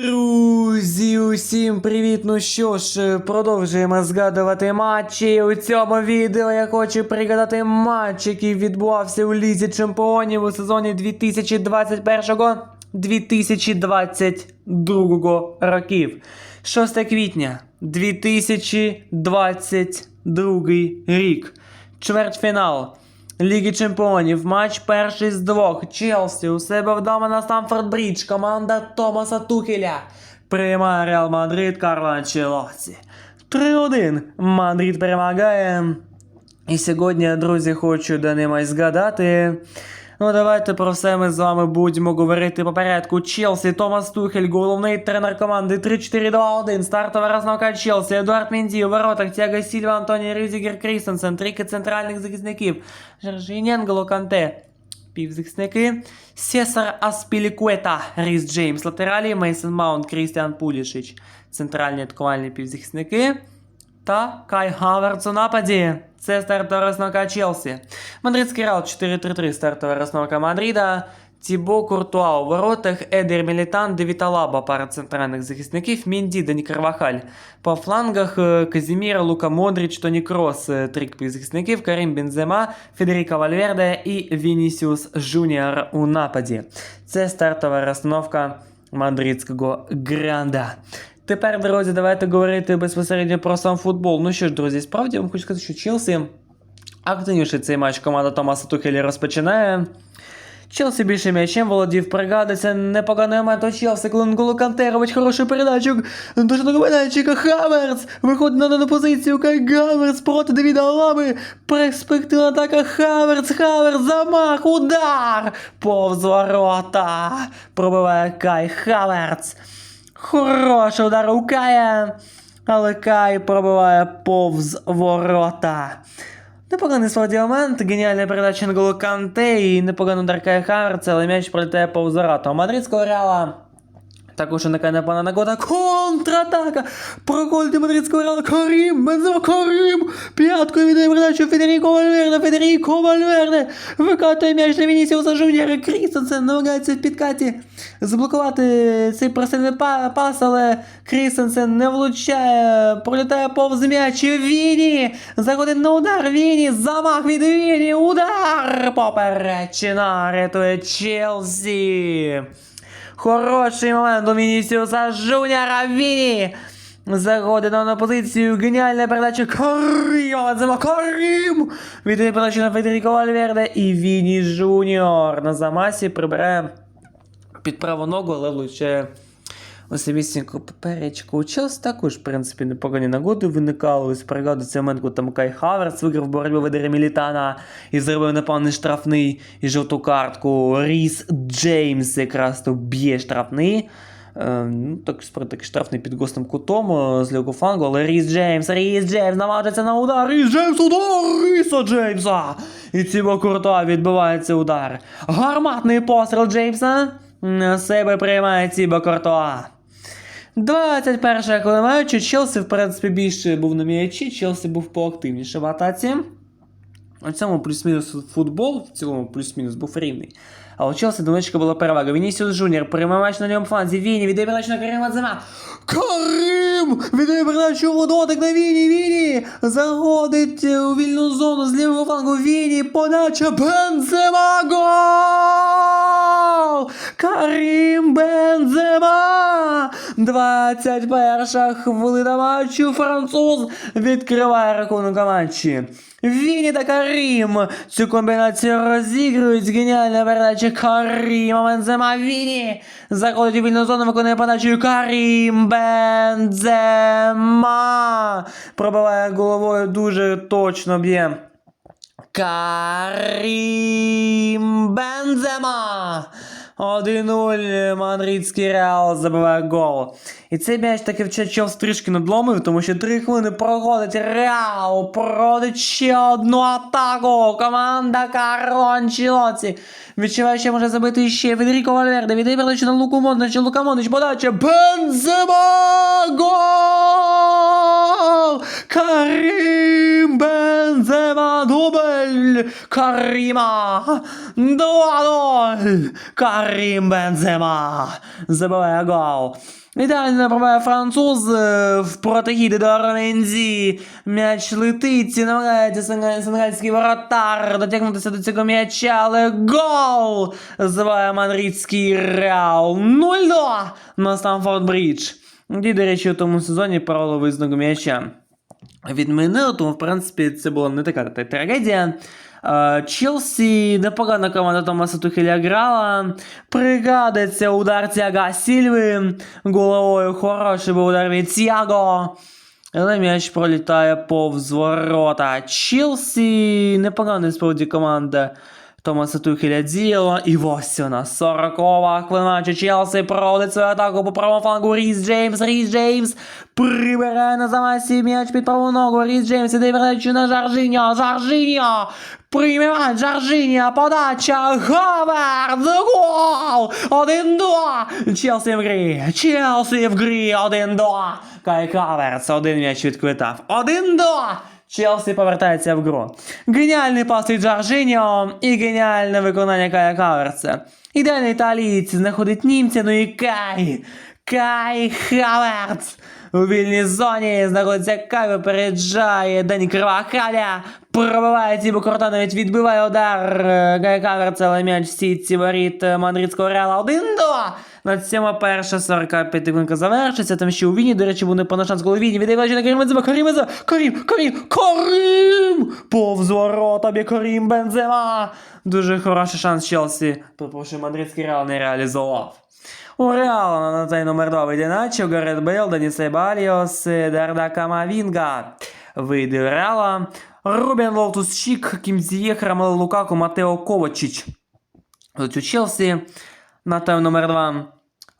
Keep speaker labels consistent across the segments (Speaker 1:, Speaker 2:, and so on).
Speaker 1: Друзі, усім привіт! Ну що ж, продовжуємо згадувати матчі. У цьому відео я хочу пригадати матч, який відбувався у Лізі Чемпіонів у сезоні 2021-2022 років. 6 квітня 2022 рік. Чвертьфінал. Ліги Чемпіонів, матч перший з двох. Челсі у себе вдома на Стамфорд Брідж. Команда Томаса Тухеля. Приймає Реал Мадрид Карло Анчелоті. 3-1. Мадрид перемагає. І сьогодні, друзі, хочу до ними згадати. Ну, давайте про все ми з вами будемо говорити по порядку. Челсі, Томас Тухель, головний тренер команди 3-4-2-1. Стартова розновка Челсі, Едуард Менді у воротах, Тяга Сільва, Антоні Рюзігер, Крістенсен, трійки центральних захисників, Жоржінєнголо, Канте, півзахисники, Сесар Аспілікуета, Ріс Джеймс, латералі, Мейсон Маунт, Крістіан Пулішич, центральні атакувальні півзахисники та Кай Хаверц у нападі. Це стартова розновка Челсі. Мадридський Реал 4-3-3 стартова розновка Мадрида. Тібо Куртуа у воротах, Едер Мілітан, Девіталаба, пара центральних захисників, Мінді, Дані Карвахаль. По флангах е, Казіміра, Лука Модріч, Тоні Крос, е, трик захисників, Карім Бензема, Федеріко Вальверде і Вінісіус Жуніор у нападі. Це стартова розстановка мадридського гранда. Тепер, друзі, давайте говорити безпосередньо про сам футбол. Ну що ж, друзі, справді я вам хочу сказати, що Челсі активніше цей матч команда Томаса Тухеля розпочинає. Челсі більше м'ячем володів, пригадується непоганий момент у Челсі, коли Нголо Канте робить хорошу передачу до Хаверц виходить на дану позицію, Кай Хаверц проти Давіда Алаби, перспективна атака Хаверц, Хаверц, замах, удар, повз ворота, пробиває Кай Хаверц. Хороший удар у Кая, але Кай пробиває повз ворота. Непоганий справді момент, геніальна передача Нголо Канте і непоганий удар Кая Хаверца, але м'яч пролітає повз ворота. У мадридського реала також уникає непогана нагода. Контратака! Проходить мадридського реала Карім! Бензема Карім! П'яткою віддає передачу Федеріко Вальверде! Федеріко Вальверде! Викатує м'яч на Вінісіуса Жуніора Крістенсен намагається в підкаті заблокувати цей просильний пас, але Крістенсен не влучає, пролітає повз м'яч Віні! Заходить на удар Віні! Замах від Віні! Удар! Поперечина рятує Челсі! Хороший момент у Вінісіуса Жуніора Віні. Заходить на позицію. Геніальна передача Каріма. Зима Карім. Віддає передачу на Федеріко Вальверде. І Віні Жуніор на замасі прибирає під праву ногу, але влучає особістеньку поперечку. У Челсі також, в принципі, непогані нагоди виникали. Пригадується момент, коли там Кай Хаверс виграв боротьбу Ведера Мілітана і зробив непевний штрафний і жовту картку. Ріс Джеймс якраз то б'є штрафний. Е, ну, так, такий штрафний під гостим кутом з лівого флангу, але Ріс Джеймс, Ріс Джеймс наважиться на удар, Ріс Джеймс, удар Ріса Джеймса! І Ціба Куртуа відбивається удар. Гарматний постріл Джеймса себе приймає Ціба Куртуа. 21 хвилина маючи, Челсі, в принципі, більше був на м'ячі, Челсі був поактивніше в атаці. У цьому плюс-мінус футбол, в цілому плюс-мінус був рівний. А у Челсі донечка була перевага. Вінісіус Жуніор приймає матч на лівому фланзі. Віні віддає передачу на Карима Бензема. Карим! Віддає передачу в дотик на Віні. Віні! Заходить у вільну зону з лівого флангу. Віні. Подача Бензема. Гол! Карим Бензема! 21 хвилина матчу. Француз відкриває рахунок матчі. Віні та Карім. Цю комбінацію розігрують. Геніальна передача Каріма Бензема. Віні. Заходить у вільну зону, виконує подачу Карім Бензема. Пробиває головою дуже точно б'є. Карім Бензема. 1-0 Мадридський Реал забиває гол. І цей м'яч таки вчать Челс трішки надломив, тому що 3 хвилини проходить Реал, проводить ще одну атаку. Команда Карло Анчелоті. Відчуває, що може забити ще Федеріко Вальверде. Віддає передачу на Луку Модрича, Лука Модрич, подача. Бензема! Гол! Карім Бензема, дубль Каріма! 2-0! Карім Бензема забиває гол. Ідеально пробиває француз е, в протихід до Ровензі. М'яч летить, і намагається сенегальський воротар дотягнутися до цього м'яча, але гол! Зває мадридський Реал 0-2 на Стамфорд Брідж. І, до речі, у тому сезоні правило визнак м'яча відмінили, тому, в принципі, це була не така та трагедія. Челсі непогана команда Томаса Тухеля грала. Пригадиться удар Тяга Сільви. Головою хороший був удар від Тяго. Але м'яч пролітає повз ворота. Челсі непогана справді команда. Томаса Тухеля діяла. І ось вона, 40-ова хвилина. Челсі проводить свою атаку по правому флангу. Ріс Джеймс, Ріс Джеймс прибирає на замасі м'яч під праву ногу. Ріс Джеймс іде передачу на Жаржиньо. Жаржиньо! Приймає Жаржиньо, подача, Хаверд, гол! 1-2! Челсі в грі, Челсі в грі, 1-2! Кай Хаверс, один м'яч відквитав. 1-2! Челсі повертається в гру. Геніальний пас від Джорджиніо і геніальне виконання Кая Каверса. Ідеальний італієць знаходить німця, ну і Кай. Кай Хаверц. У вільній зоні знаходиться Кай, випереджає Дані Кривахаля. Пробиває Тібо навіть відбиває удар Кай Хаверца, але м'яч сітці воріт мадридського реала 1-2. На цьому перша 45 хвилинка завершиться. Там ще у Віні, до речі, був непевний шанс, коли Віні віддає на Карім Бензема. Карім Бензема! Карім! Карім! Карім! Повз ворота б'є Карім Бензема! Дуже хороший шанс Челсі. Перепрошую, мадридський реал не реалізував. У Реала на цей номер 2 вийде Начо, Гарет Бейл, Даніс Себаліос, Дарда Камавінга. Вийде Реала. Рубен Лоутус Чік, Хакім Зієх, Ромело Лукаку, Матео Ковачич. Тут у Челсі на тайм номер 2.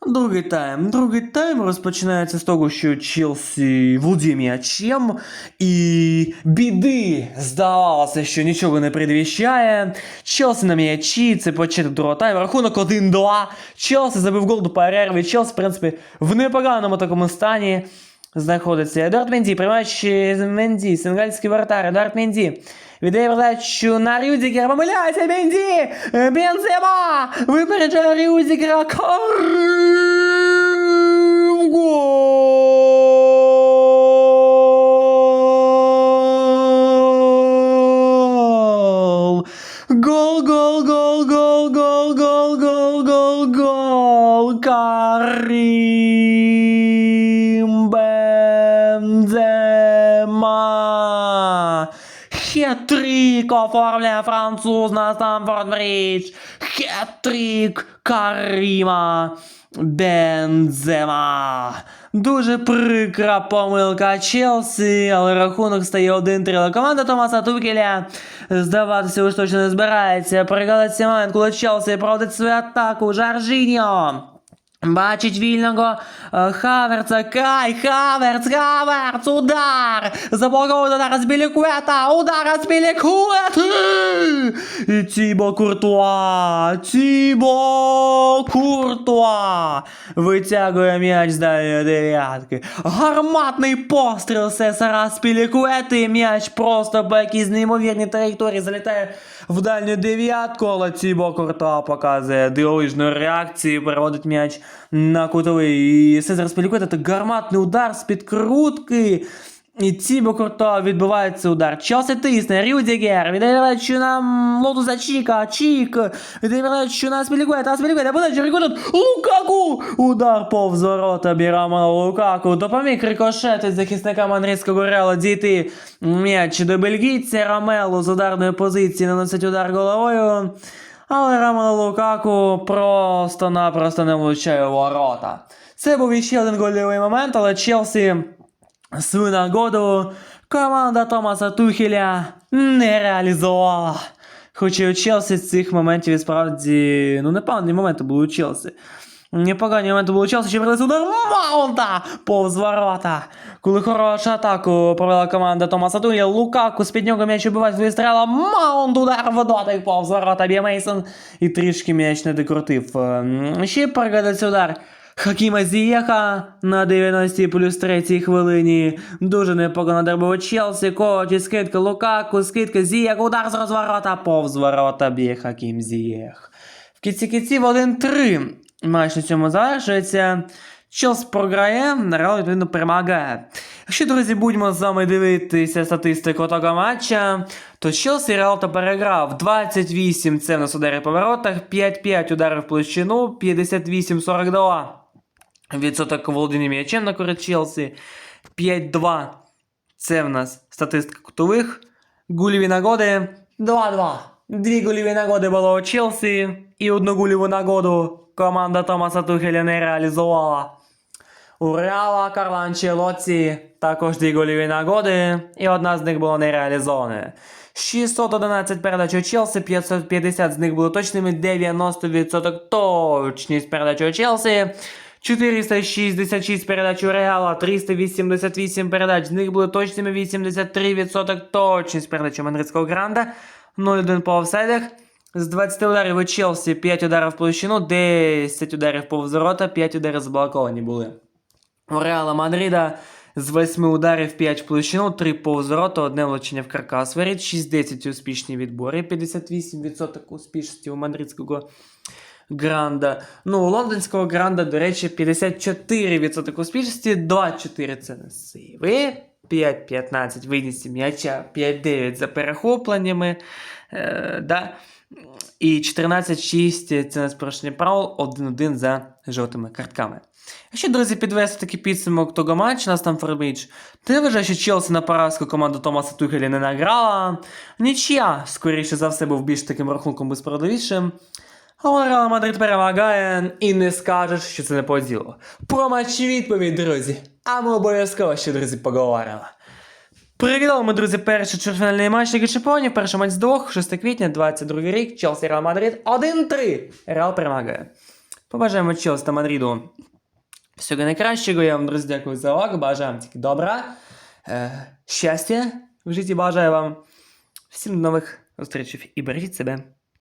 Speaker 1: Другий тайм. Другий тайм розпочинається з того, що Челсі володіє м'ячем, і біди здавалося, що нічого не предвіщає. Челсі на м'ячі, це початок другого тайму. Рахунок 1-2. Челсі забив гол до перерви. Челсі, в принципі, в непоганому такому стані знаходиться. Едуард Менді, приймаючи Менді, сенгальський вратар, Едуард Менді. Віддає передачу на Рюдзікера, помиляється Менді! Бензема! Випереджає Рюдзікера, Карим! Гол! Гол, гол, гол, гол, Хет-трик оформляє француз на Стамфорд Брідж. Хет-трик Каріма Бензема. Дуже прикра помилка Челсі, але рахунок стає 1-3. Команда Томаса Тукеля здаватися уж точно не збирається. Пригадується момент, коли Челсі проводить свою атаку. Жаржиньо. Бачить вільного е, Хаверца, Кай, Хаверц, Хаверц, удар! Заблоковує удар з Білікуета, удар з Білікуети! І Тібо Куртуа, Тібо Куртуа! Витягує м'яч з дев'ятки. Гарматний постріл Сесара з Пілікуети, і м'яч просто по якійсь неймовірній траєкторії залітає в дальню дев'ятку, але Тібо Куртуа показує дивовижну реакцію, переводить м'яч на кутовий. І Сезар спілікує, це гарматний удар з підкрутки. крутки. І Тібо Куртуа відбувається удар. Челсі тисне, Рюдігер, віддає передачу на Лотуса Чіка, Чік, віддає передачу на Спілікуета, а Спілікуета, подача, Рікотут, Лукаку! Удар повз ворота Бірамана Лукаку, допоміг рикошети захисника Манрійського Реала дійти м'яч до бельгійця, Ромело з ударної позиції наносить удар головою. Але Ромело Лукаку просто-напросто не влучає ворота. Це був іще один гольовий момент, але Челсі свою нагоду команда Томаса Тухеля не реалізувала. Хоча у Челсі цих моментів і справді ну непогані моменти були у Челсі. Непогані моменти були у Челсі, ще прилетів удар Маунта повз ворота. Коли хорошу атаку провела команда Томаса Тухеля, Лукаку з-під нього м'яч убиває вистріла, Маунт удар в дотик повз ворота б'є Мейсон і трішки м'яч не докрутив. Ем, Ще пригадається удар Хакіма Зієха на 90 плюс 3 хвилині. Дуже непогано дербив Челсі, Коті, скидка Лукаку, скидка Зієх, удар з розворота, повз ворота б'є Хакім Зієх. В кінці кінців 1-3. Матч на цьому завершується. Челсі програє, Реал відповідно перемагає. Якщо, друзі, будемо з вами дивитися статистику того матча, то Челсі Реал та переграв 28 це в нас удари по воротах, 5-5 ударів в площину, 58-42 відсоток володіння м'ячем на користь Челсі, 5-2 це в нас статистика кутових, гульові нагоди 2-2. Дві гольові нагоди було у Челсі, і одну гольову нагоду команда Томаса Тухеля не реалізувала. У Реала Карла також дві гольові нагоди, і одна з них була не реалізована. 611 передач у Челсі, 550 з них були точними, 90% точність передач у Челсі. 466 передач у Реала, 388 передач, з них були точними 83% точність передач у Мадридського Гранда, 0-1 по офсайдах. З 20 ударів у Челсі 5 ударів в площину, 10 ударів повз ворота, 5 ударів заблоковані були. У Реала Мадрида з 8 ударів 5 в площину, 3 повз ворота, одне влучення в каркас. Воріт 60 успішні відбори, 58% успішності у мадридського Гранда. Ну, у лондонського Гранда, до речі, 54% успішності, 2-4 це не сейви, 5-15 винісі м'яча, 5-9 за перехопленнями. Е, да. І 14-6 це не спорушення правил, 1-1 за жовтими картками. Якщо, друзі, підвести такий підсумок того матчу на Стамфорд Брідж, то я що Челсі на поразку команду Томаса Тухеля не награла. Нічия, скоріше за все, був більш таким рахунком безпродовішим. Але Реал Мадрид перемагає і не скажеш, що це не по ділу. Про матч відповідь, друзі. А ми обов'язково ще, друзі, поговоримо. Привітали ми, друзі, перший чвертьфінальний матч Ліги Чемпіонів. Перший матч з двох, 6 квітня, 22 рік. Челсі Реал Мадрид 1-3. Реал перемагає. Побажаємо Челсі та Мадріду всього найкращого. Я вам, друзі, дякую за увагу. Бажаємо тільки добра, е, щастя в житті бажаю вам. Всім нових зустрічей і бережіть себе.